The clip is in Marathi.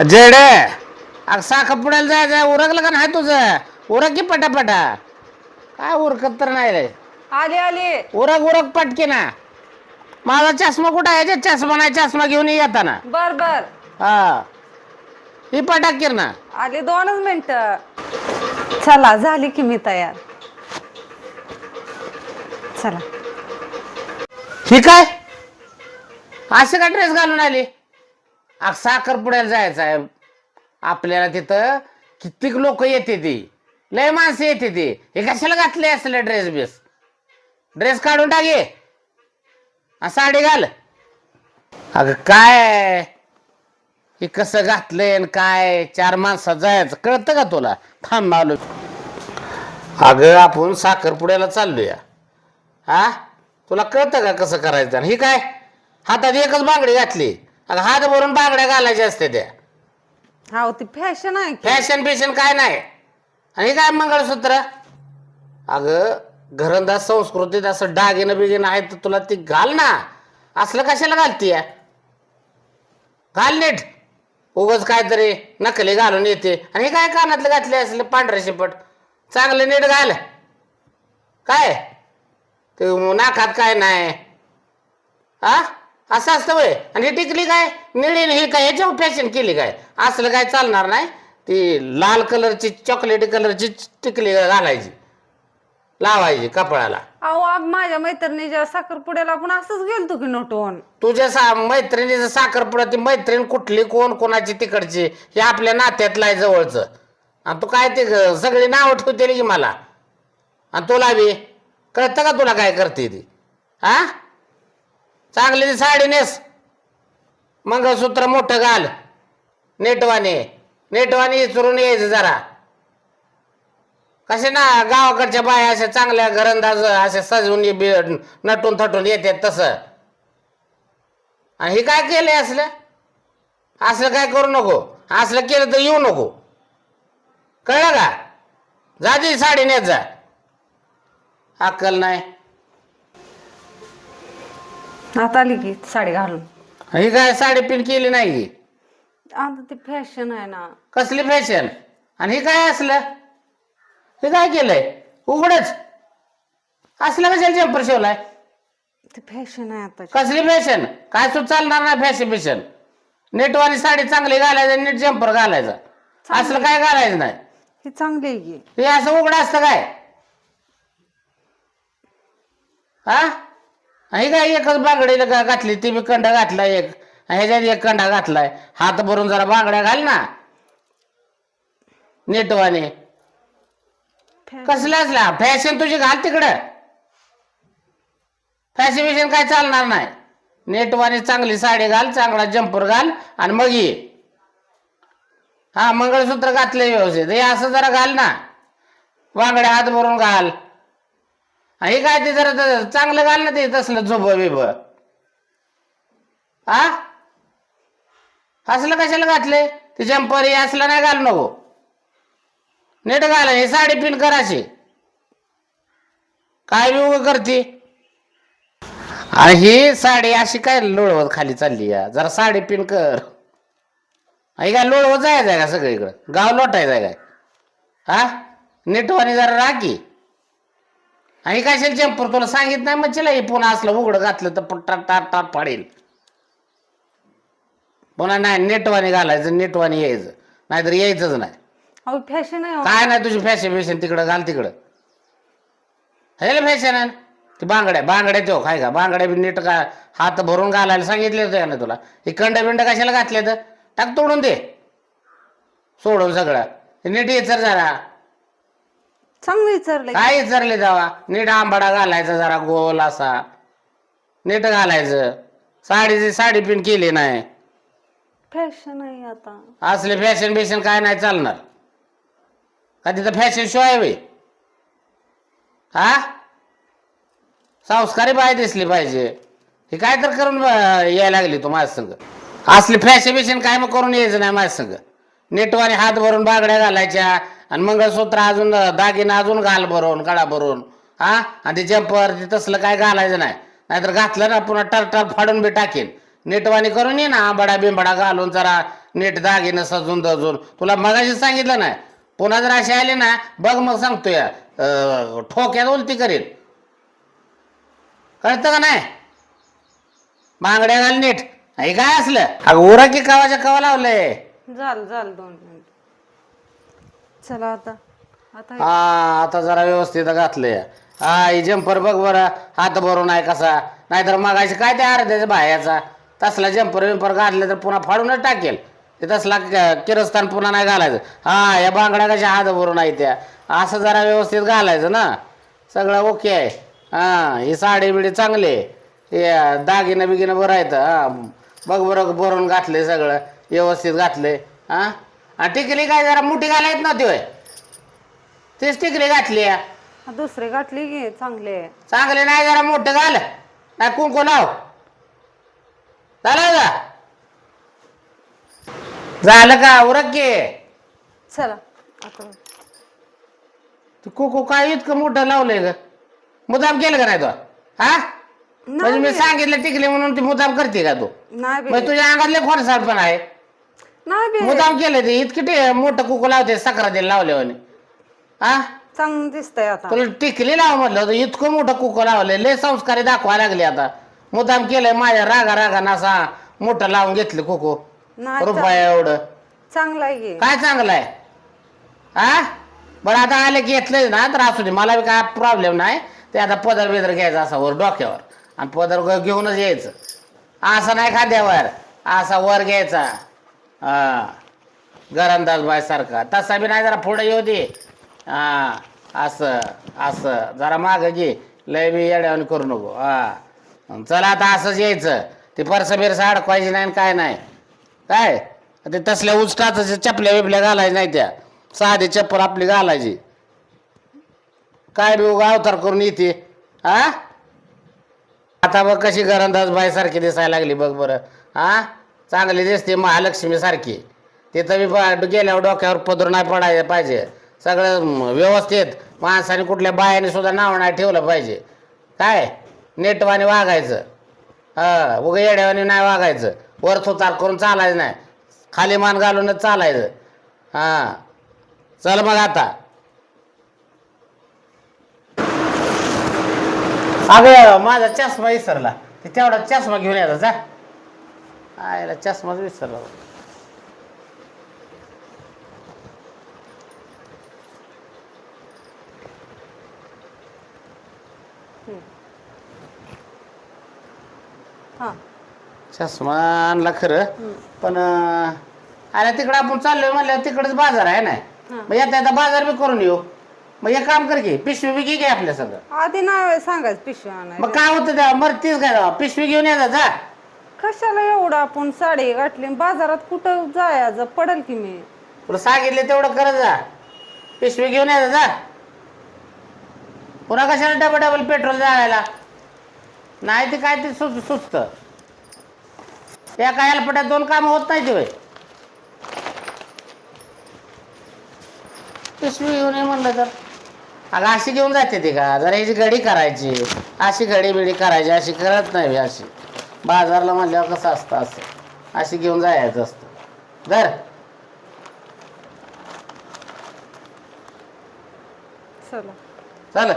जेडे साखर पुढायला जायचं उरकलं का नाही तुझं? उरक की पटापटा? काय उरकत तर नाही रे. आले आले. उरक उरक पटके ना. माझा चष्मा कुठं आहे? जे चष्मा नाही चष्मा घेऊन येताना. बर बर. हा. ही पटाक किर ना. आले दोनच मिनिट. चला झाली की मी तयार. चला. ही काय? असे का ड्रेस घालून आली? अग साखरपुड्याला जायचं आहे. आपल्याला तिथं कित्येक लोक येते ती? लय माणसं येते ती. हे कशाला घातले असले ड्रेस बिस? ड्रेस काढून टाके साडी घाल. अगं काय? हे कसं घातलंय आणि काय? चार माणसं जायचं. कळतं का तुला? थांबावलो अगं आपण साखरपुड्याला चाललोया. हा तुला कळतं का कसं करायचं? आणि ही काय? हातात एकच बांगडी घातली. अगं हात भरून बांगड्या घालायच्या असते त्या. हा ती फॅशन आहे की. फॅशन बिशन काय नाही. आणि हे काय मंगळसूत्र? अगं घरंदाज संस्कृतीत असं डागिनं बिगिनं आहे तर तुला ती घाल ना. असलं कशाला घालतीय? घाल नीट. उगच काहीतरी नकली घालून येते. आणि हे काय कानातलं घातले असले पांढरे शिपट? चांगले नीट घाल. काय? ते नाकात काय नाही. हा असं असतं वय आणि ही टिकली काय? निळी ही काय ह्याच्यावर फॅशन केली काय? असलं काय चालणार नाही. ती लाल कलरची चॉकलेटी कलरची टिकली घालायची. लावायची कपडाला अहो आग माझ्या मैत्रिणीच्या साखरपुड्याला आपण असंच गेलतो की नटवून तुझ्या सा मैत्रिणीचं साखरपुडा ती मैत्रीण कुठली कोण कोणाची तिकडची हे आपल्या नात्यातलं आहे जवळचं. आणि तू काय ते ग- सगळी नावं ठेवते की मला. आणि तुला बी कळतं का तुला काय करते ती? हा चांगली ती साडी नेस. मंगळसूत्र मोठं घाल. नेटवाने नेटवाने चुरून यायचं जरा. कसे ना गावाकडच्या बाया अशा चांगल्या घरंदाज असे सजवून बि नटून थटून येतात तसं. आणि हे काय केलंय असलं? असलं काय करू नको. असलं केलं तर येऊ नको. कळलं का? जा ती साडी नेत जा. अक्कल नाही. आता आली की साडी घालून. ही काय साडी पिन केली नाही की आता ती फॅशन आहे ना. कसली फॅशन आणि हे काय असलं? हे काय केलंय? उघडच. असलं कशाला जम्पर शिवलाय? ती फॅशन आहे आता. कसली फॅशन काय सुद्धा चालणार नाही फॅशन बिशन. नेटवाली साडी चांगली घालायचं नीट जम्पर घालायचा. असलं काय घालायचं नाही. ही चांगली आहे की. हे असं उघड असतं काय? हा? हे काय एकच बांगडीला घा- घातली ती बी कंडा घातला एक. ह्याच्यात एक कंडा घातलाय. हात भरून जरा बांगड्या घाल ना. नेटवाने. कसलं असला फॅशन तुझी घाल तिकडं. फॅशन बिशन काय चालणार नाही. नेटवाने चांगली साडी घाल चांगला जम्पर घाल आणि मग ये. हा मंगळसूत्र घातले व्यवस्थित. हे असं जरा घाल ना. वांगड्या हात भरून घाल. हे काय ते जरा त- चांगलं घाल ना ते तसलं झोप बिब. आ असलं कशाला घातले? ते जम्पर हे असलं नाही घाल नको. नीट घाल हे साडी पिन कर अशी. काय बी उभं करते. आणि ही साडी अशी काय लोळवत खाली चालली या? जरा साडी पिन कर. आई काय लोळवत जायचं आहे का सगळीकडं? गाव लोटायचं आहे काय? हा? नेटवानी जरा राखी. आणि काय शेल चंपर तुला सांगित नाही? मग चला हे पुन्हा असलं उघडं घातलं तर पट्टा टाट टाट पाडेल पुन्हा नाही नेटवानी घालायचं नेटवानी यायचं. नाहीतर यायचंच नाही. अहो फॅशन आहे हो. काय नाही तुझी फॅशन बिशन तिकडं घाल तिकडं. हे फॅशन आहे. ती बांगड्या बांगड्या तो काय का? बांगड्या बी नीट का हात भरून घालायला सांगितले होते ना तुला. हे कंड बिंड कशाला घातले तर टाक तोडून दे. सोडून सगळं. हे नीट येचर जरा. चांगली विचारलंय. काय विचारले जावा? नीट आंबाडा घालायचा जरा गोल असा. नीट घालायचं. साडीची साडी पिन केली नाही. फॅशन आहे आता. असले फॅशन बिशन काय नाही चालणार. का तिथं फॅशन शो आहे हा? संस्कारी बाय दिसली पाहिजे. हे काय तर करून ब- यायला लागली तू माझ्या संग. असली फॅशन बिशन काय मग करून यायचं नाही माझ्या संग. नेटवाने हात भरून बागड्या घालायच्या. आणि मंगळसूत्र अजून दागिना अजून घाल भरून गळा भरून. हा? आणि ते जम्पर ते तसलं काय घालायचं नाही. नाहीतर घातलं ना पुन्हा टरटर फाडून बी टाकेन. नेटवाणी करून ये ना आंबाडा बिंबाडा घालून जरा नीट दागिनं सजून दजून. तुला मगाशी सांगितलं नाही. पुन्हा जर असे आले ना बघ मग सांगतोय ठोक्यात उलती करीन. कळतं का नाही? बांगड्या घाल नीट. हे काय असलं? अगं उरा की कवाच्या कवा लावलंय? झालं झालं दोन चला आता. आता हा आता जरा व्यवस्थित घातलंय. हा ही जम्पर बघ बरं. हात भरून आहे कसा. नाहीतर मागायचं काय ते अर्ध्याच्या बाह्याचा? तसला जम्पर विंपर घातलं तर पुन्हा फाडूनच टाकेल. ते तसला क- किरस्तान पुन्हा नाही घालायचं. हा या बांगड्या कशा हात भरून आहे त्या. असं जरा व्यवस्थित घालायचं ना. सगळं ओके आहे. हा ही साडी बिडी चांगली आहे. हे दागिनं बिगिनं बरं आहेत. हा बघ बरं भरून घातले सगळं. व्यवस्थित घातले हा? आणि टिकली काय जरा मोठी घालायत ना होय तीच टिकली घातली आहे. दुसरे गाठली की चांगले आहे. चांगले नाही जरा मोठं घाल. नाही कुंकू लाव. झालं का? झालं का? उरक की. चला आता. तू कुकू काय इतकं मोठं लावलंय ग? मुदाम केलं का नाही तो? हा? म्हणजे मी सांगितलं टिकले म्हणून ती मुदाम करते का तू? नाही बे मग तुझ्या अंगातले खोडसाड पण आहे. नाही बे. मुदाम केलं ते. इतकी टे- मोठं कुकू लावते सक्रातील लावले म्हणे. हा चांगलं दिसतंय आता. तुला टिकली लाव म्हटलं होतं इतकं मोठं कुकं लावलंय. लय संस्कारी दाखवा लागले आता. मुद्दाम केलंय माझ्या रागा रागा असा मोठं लावून घेतलं कुकू. नाही रुपया एवढं. चांगलं आहे काय चांगलं आहे? हा बरं आता आले की घेतलंय ना तर असू दे. मला बी काय प्रॉब्लेम नाही. ते आता पदर बिदर घ्यायचा असा वर डोक्यावर. आणि पदर ग- घेऊनच यायचं. असं नाही खाद्यावर असा वर घ्यायचा. हा. घरंदाज बाय सारखा तसा बी नाही जरा पुढे येऊ दे. हा असं असं. जरा मागं घे. लय बी येड्यावर करू नको. हा. चला आता असंच यायचं. ते परसा बिरसा अडकवायची नाही आणि काय नाही. काय? ते तसल्या उचटाचं चपल्या बिपल्या घालायच्या नाही त्या. साधी चप्पल आपली घालायची. काय बी उगा अवतार करून येते. हा? आता बघ कशी घरंदाज बाई सारखी दिसायला लागली बघ बरं. हा? चांगली दिसते महालक्ष्मी सारखी. तिथं बी गेल्यावर डोक्यावर पदर नाही पडायला पाहिजे. सगळं व्यवस्थित. माणसाने कुठल्या बायाने सुद्धा नाव नाही ठेवलं पाहिजे. काय? नेटवाने वागायचं. हां उगं येड्यावाने नाही वागायचं. वर सुतार करून चालायचं नाही. खाली मान घालूनच चालायचं. हां. चल मग आता. अगं माझा चष्मा विसरला ते तेवढा चष्मा घेऊन यायचा जा. आयला चष्माच विसरला हा. चष्मा आणला खरं पण अरे तिकडं आपण चाललोय म्हणल्यावर तिकडच बाजार आहे ना? मग येता येता बाजार बी करून येऊ. मग एक काम कर की पिशवी बी घे की आपल्या सगळं आधी नाही सांगायचं पिशवी आणायला मग काय होतं त्या मरतीच काय? पिशवी घेऊन यायचा जा. कशाला एवढं आपण साडी गाठली बाजारात कुठं जायचं? पडेल की मी? तुला सांगितले तेवढं करत जा. पिशवी घेऊन यायचं जा. पुन्हा कशाला डबल डबल पेट्रोल जायला नाही ते काय ते सुच सुचत. त्या काय पट्यात दोन कामं होत नाही ते पिशवी घेऊन ये म्हणलं तर. अगं अशी घेऊन जाते ती का? जरा ह्याची घडी करायची. अशी घडी बिडी करायची. अशी करत नाही अशी. बाजारला म्हणल्यावर कसं असतं असं? अशी घेऊन जायचं असतं. धर. चला. चाल